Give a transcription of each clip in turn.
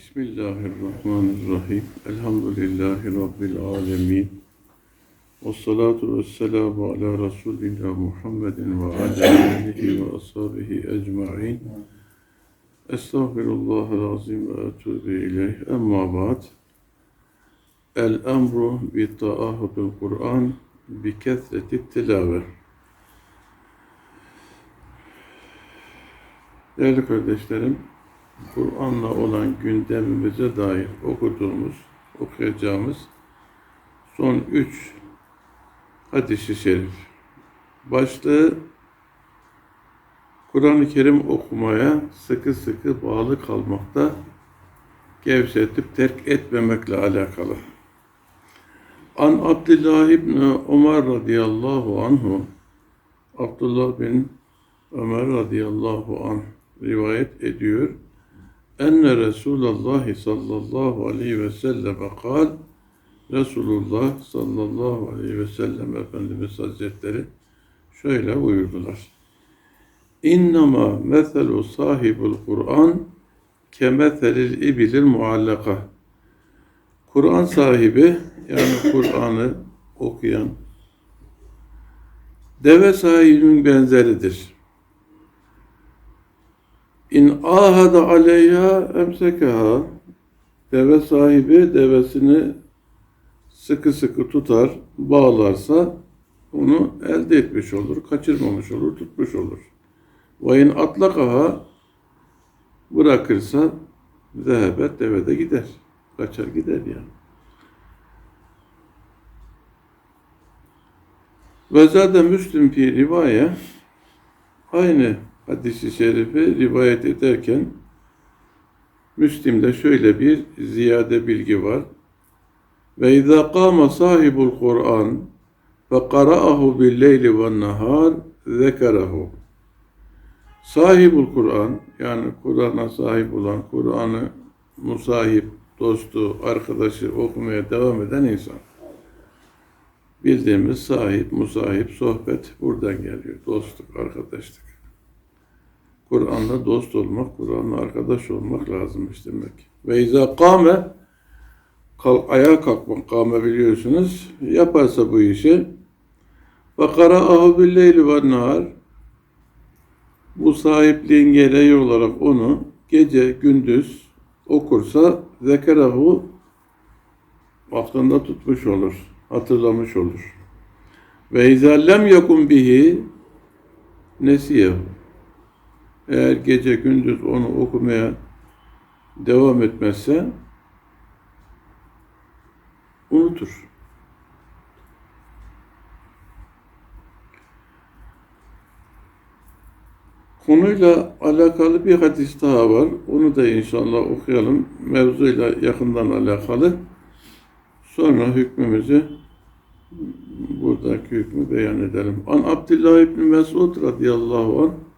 بسم الله الرحمن الرحيم الحمد لله رب العالمين والصلاة والسلام على رسولنا محمد وعلى آله وأصحابه أجمعين أستغفر الله العظيم وأتوب إليه أما بعد الأمر بتعاهد القرآن بكثرة التلاوة Değerli kardeşlerim, Kur'an'la olan gündemimize dair okuduğumuz, okuyacağımız son üç hadisi şerif. Başlığı Kur'an-ı Kerim okumaya sıkı sıkı bağlı kalmakta, gevşetip terk etmemekle alakalı. An Abdullah İbni Ömer radıyallahu anhu, Abdullah bin Ömer radıyallahu anh rivayet ediyor. Enne Resulullah sallallahu aleyhi ve selleme kal Resulullah sallallahu aleyhi ve sellem Efendimiz Hazretleri şöyle buyurdular. İnnama meselu sahibul Kur'an kemethelil ibilil muallaka. Kur'an sahibi yani Kur'an'ı okuyan deve sahibinin benzeridir. İn ahada aleyha emsekaha deve sahibi devesini sıkı sıkı tutar, bağlarsa onu elde etmiş olur, kaçırmamış olur, tutmuş olur. Ve in atlakaha bırakırsa zehebet deve de gider. Kaçar gider yani. Ve zaten Müslüm fi rivaye aynı hadisi şerifi rivayet ederken Müslim'de şöyle bir ziyade bilgi var. Ve izâ kâme sahibul Kur'an ve qara'ahu bil leyli ve nahar zekerahu. Sahibul Kur'an yani Kur'an'a sahip olan, Kur'an'ı musahip, dostu, arkadaşı okumaya devam eden insan. Bildiğimiz sahip, musahip, sohbet buradan geliyor. Dostluk, arkadaşlık. Kur'an'la dost olmak, Kur'an'la arkadaş olmak lazımmış demek. Ve izâ kâme kalk, ayağa kalkmak kâme biliyorsunuz. Yaparsa bu işi ve kara'ahu billeyli ve nahar bu sahipliğin gereği olarak onu gece gündüz okursa zekerahu aklında tutmuş olur, hatırlamış olur. Ve izâ lem yakun bihi nesiyehu eğer gece gündüz onu okumaya devam etmezse unutur. Konuyla alakalı bir hadis daha var. Onu da inşallah okuyalım. Mevzuyla yakından alakalı. Sonra hükmümüzü buradaki hükmü beyan edelim. An Abdullah İbni Mesud radıyallahu anh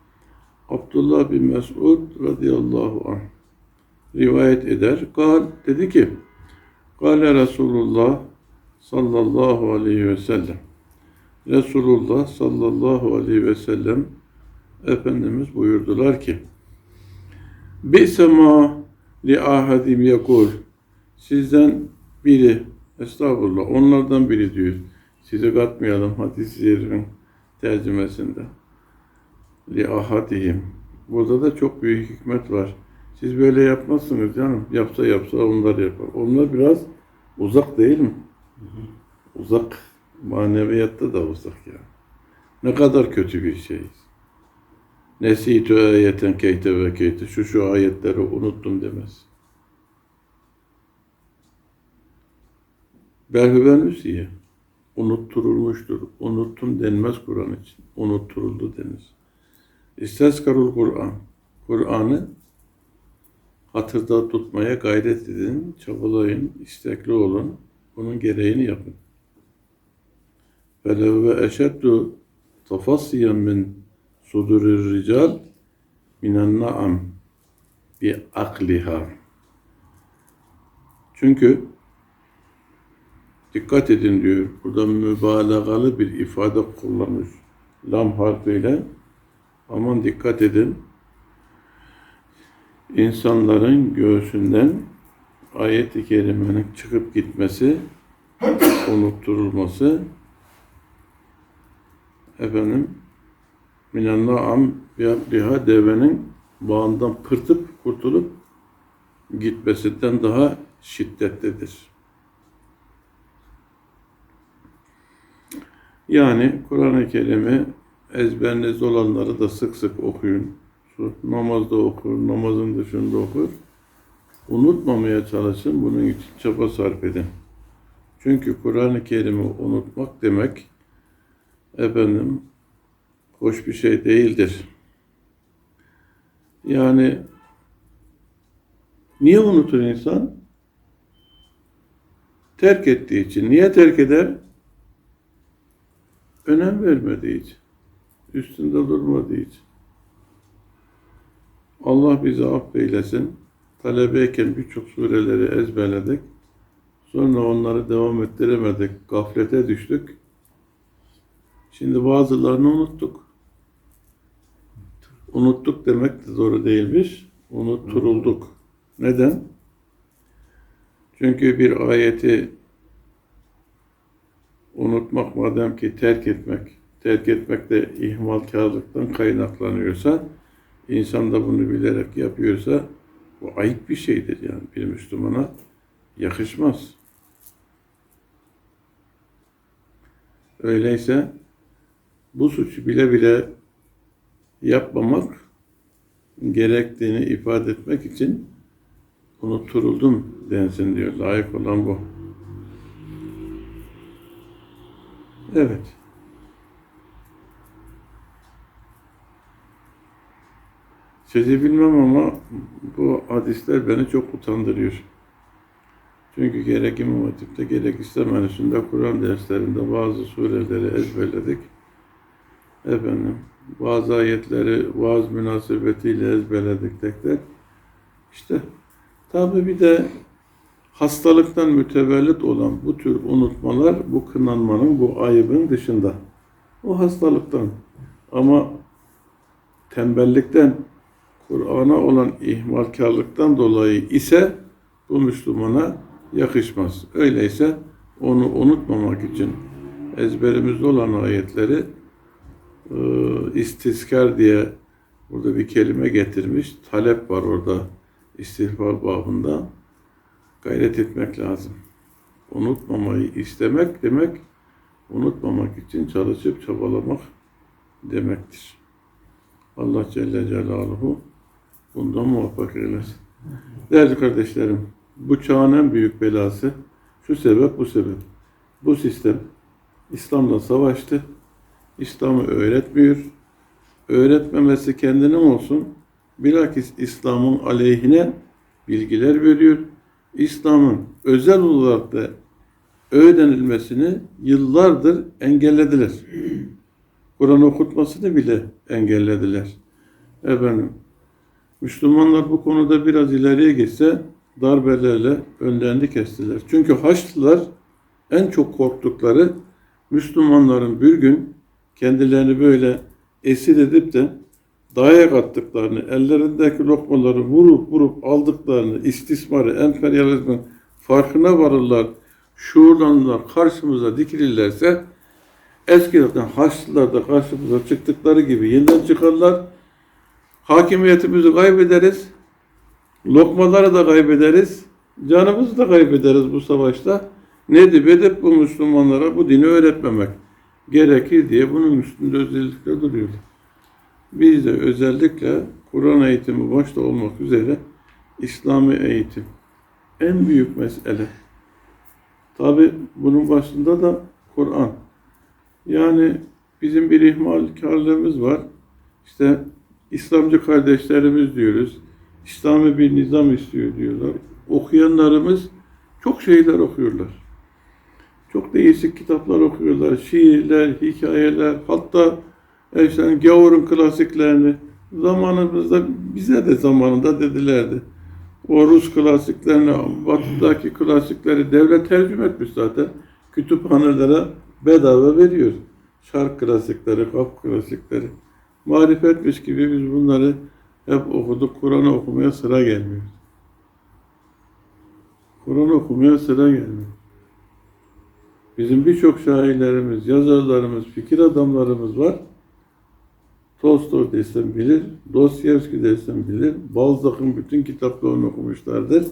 Abdullah bin Mesud radıyallahu anh rivayet eder. Kal dedi ki Kale Resulullah sallallahu aleyhi ve sellem Resulullah sallallahu aleyhi ve sellem Efendimiz buyurdular ki Bi'sema li ahadim yakul Sizden biri Estağfurullah onlardan biri diyor. Sizi katmayalım hadis-i tercümesinde li ahadihim. Burada da çok büyük hikmet var. Siz böyle yapmazsınız canım. Yapsa yapsa onlar yapar. Onlar biraz uzak değil mi? Uzak. Maneviyatta da uzak ya. Ne kadar kötü bir şeyiz. Nesitü ayeten keyte ve keyte. Şu şu ayetleri unuttum demez. Belhüven üsiye. Unutturulmuştur. Unuttum denmez Kur'an için. Unutturuldu denir. İsteskarul Kur'an. Kur'an'ı hatırda tutmaya gayret edin, çabalayın, istekli olun. Bunun gereğini yapın. Velev ve eşeddu tafassiyen min sudurir rical minen naam bi akliha. Çünkü dikkat edin diyor. Burada mübalağalı bir ifade kullanmış. Lam harfiyle Aman dikkat edin. insanların göğsünden ayet-i kerimenin çıkıp gitmesi, unutturulması, efendim, minenna'am biha devenin bağından pırtıp kurtulup gitmesinden daha şiddetlidir. Yani Kur'an-ı Kerim'i ezberinizde olanları da sık sık okuyun. Namazda okur, namazın dışında okur. Unutmamaya çalışın, bunun için çaba sarf edin. Çünkü Kur'an-ı Kerim'i unutmak demek, efendim, hoş bir şey değildir. Yani niye unutur insan? Terk ettiği için. Niye terk eder? Önem vermediği için. Üstünde durmadığı için. Allah bizi affeylesin. Talebeyken birçok sureleri ezberledik. Sonra onları devam ettiremedik. Gaflete düştük. Şimdi bazılarını unuttuk. Unuttuk demek de doğru değilmiş. Unutturulduk. Neden? Çünkü bir ayeti unutmak madem ki terk etmek, terk etmek de ihmalkarlıktan kaynaklanıyorsa, insan da bunu bilerek yapıyorsa, bu ayıp bir şeydir yani bir Müslümana yakışmaz. Öyleyse bu suçu bile bile yapmamak gerektiğini ifade etmek için unutturuldum densin diyor. Layık olan bu. Evet. Sizi bilmem ama bu hadisler beni çok utandırıyor. Çünkü gerek İmam Hatip'te gerek İslam Enstitüsü'nde Kur'an derslerinde bazı sureleri ezberledik. Efendim, bazı ayetleri vaaz münasebetiyle ezberledik tek tek. İşte tabi bir de hastalıktan mütevellit olan bu tür unutmalar bu kınanmanın, bu ayıbın dışında. O hastalıktan. Ama tembellikten, Kur'an'a olan ihmalkarlıktan dolayı ise bu Müslümana yakışmaz. Öyleyse onu unutmamak için ezberimizde olan ayetleri e, istiskar diye burada bir kelime getirmiş. Talep var orada istihbar babında. Gayret etmek lazım. Unutmamayı istemek demek, unutmamak için çalışıp çabalamak demektir. Allah Celle Celaluhu bundan muvaffak eylesin. Değerli kardeşlerim, bu çağın en büyük belası şu sebep bu sebep. Bu sistem İslam'la savaştı. İslam'ı öğretmiyor. Öğretmemesi kendinin olsun. Bilakis İslam'ın aleyhine bilgiler veriyor. İslam'ın özel olarak da öğrenilmesini yıllardır engellediler. Kur'an okutmasını bile engellediler. Efendim, Müslümanlar bu konuda biraz ileriye gitse darbelerle önlerini kestiler. Çünkü Haçlılar en çok korktukları Müslümanların bir gün kendilerini böyle esir edip de dayak attıklarını, ellerindeki lokmaları vurup vurup aldıklarını, istismarı, emperyalizmin farkına varırlar, şuurlanırlar, karşımıza dikilirlerse eskiden Haçlılar da karşımıza çıktıkları gibi yeniden çıkarlar. Hakimiyetimizi kaybederiz. Lokmaları da kaybederiz. Canımızı da kaybederiz bu savaşta. Nedir? Edep bu Müslümanlara bu dini öğretmemek gerekir diye bunun üstünde özellikle duruyorlar. Biz de özellikle Kur'an eğitimi başta olmak üzere İslami eğitim en büyük mesele. Tabi bunun başında da Kur'an. Yani bizim bir ihmalkarlığımız var. İşte İslamcı kardeşlerimiz diyoruz. İslami bir nizam istiyor diyorlar. Okuyanlarımız çok şeyler okuyorlar. Çok değişik kitaplar okuyorlar. Şiirler, hikayeler, hatta işte gavurun klasiklerini zamanımızda bize de zamanında dedilerdi. O Rus klasiklerini, batıdaki klasikleri devlet tercüme etmiş zaten. Kütüphanelere bedava veriyor. Şark klasikleri, kaf klasikleri. Marifetmiş gibi biz bunları hep okuduk. Kur'an okumaya sıra gelmiyor. Kur'an okumaya sıra gelmiyor. Bizim birçok şairlerimiz, yazarlarımız, fikir adamlarımız var. Tolstoy desem bilir, Dostoyevski desem bilir, Balzac'ın bütün kitaplarını okumuşlardır.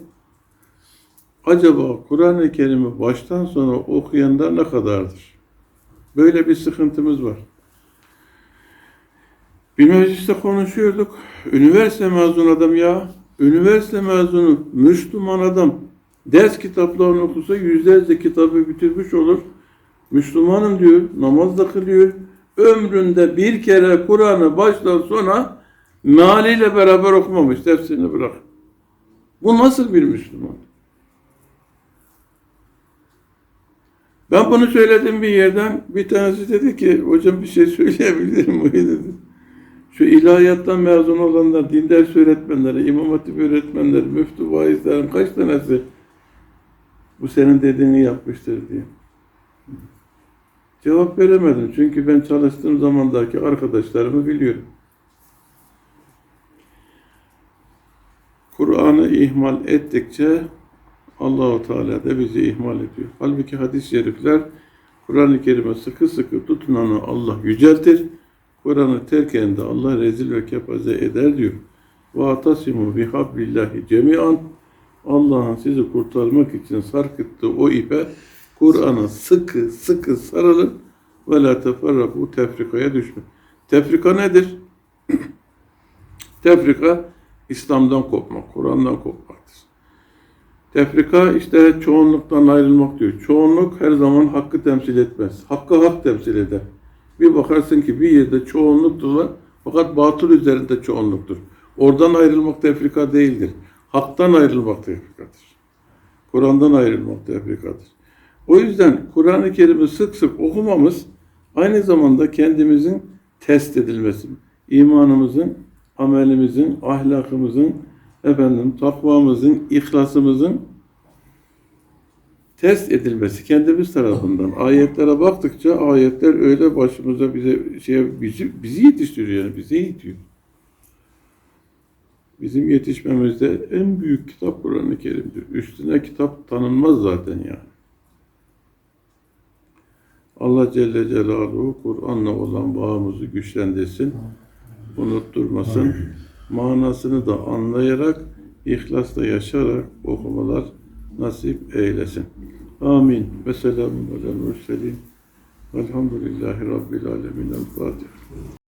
Acaba Kur'an-ı Kerim'i baştan sona okuyanlar ne kadardır? Böyle bir sıkıntımız var. Bir mecliste konuşuyorduk. Üniversite mezunu adam ya. Üniversite mezunu Müslüman adam ders kitaplarını okusa yüzlerce kitabı bitirmiş olur. Müslümanım diyor, namaz da kılıyor. Ömründe bir kere Kur'an'ı baştan sona mealiyle beraber okumamış, tefsirini bırak. Bu nasıl bir Müslüman? Ben bunu söyledim bir yerden. Bir tanesi dedi ki, hocam bir şey söyleyebilir miyim? dedi. Şu ilahiyattan mezun olanlar, din ders öğretmenleri, imam hatip öğretmenleri, müftü vaizlerin kaç tanesi bu senin dediğini yapmıştır diye. Cevap veremedim çünkü ben çalıştığım zamandaki arkadaşlarımı biliyorum. Kur'an'ı ihmal ettikçe Allahu Teala da bizi ihmal ediyor. Halbuki hadis-i şerifler Kur'an-ı Kerim'e sıkı sıkı tutunanı Allah yüceltir. Kur'an'ı terk eden de Allah rezil ve kepaze eder diyor. Ve atasimu bihablillahi cemian Allah'ın sizi kurtarmak için sarkıttığı o ipe Kur'an'a sıkı sıkı sarılın ve la teferraku tefrikaya düşme. Tefrika nedir? Tefrika İslam'dan kopmak, Kur'an'dan kopmaktır. Tefrika işte çoğunluktan ayrılmak diyor. Çoğunluk her zaman hakkı temsil etmez. Hakkı hak temsil eder. Bir bakarsın ki bir yerde çoğunluktur fakat batıl üzerinde çoğunluktur. Oradan ayrılmak tefrika değildir. Haktan ayrılmak tefrikadır. Kur'an'dan ayrılmak tefrikadır. O yüzden Kur'an-ı Kerim'i sık sık okumamız aynı zamanda kendimizin test edilmesi, imanımızın, amelimizin, ahlakımızın, efendim takvamızın, ihlasımızın test edilmesi kendimiz tarafından. Ayetlere baktıkça ayetler öyle başımıza bize şey bizi bizi yetiştiriyor yani bize eğitiyor. Bizim yetişmemizde en büyük kitap Kur'an-ı Kerim'dir. Üstüne kitap tanınmaz zaten yani. Allah Celle Celaluhu Kur'an'la olan bağımızı güçlendirsin, unutturmasın. Manasını da anlayarak, ihlasla yaşarak okumalar nasip eylesin. Amin. Ve selamun alel murselin. Velhamdülillahi Rabbil alemin. El Fatiha.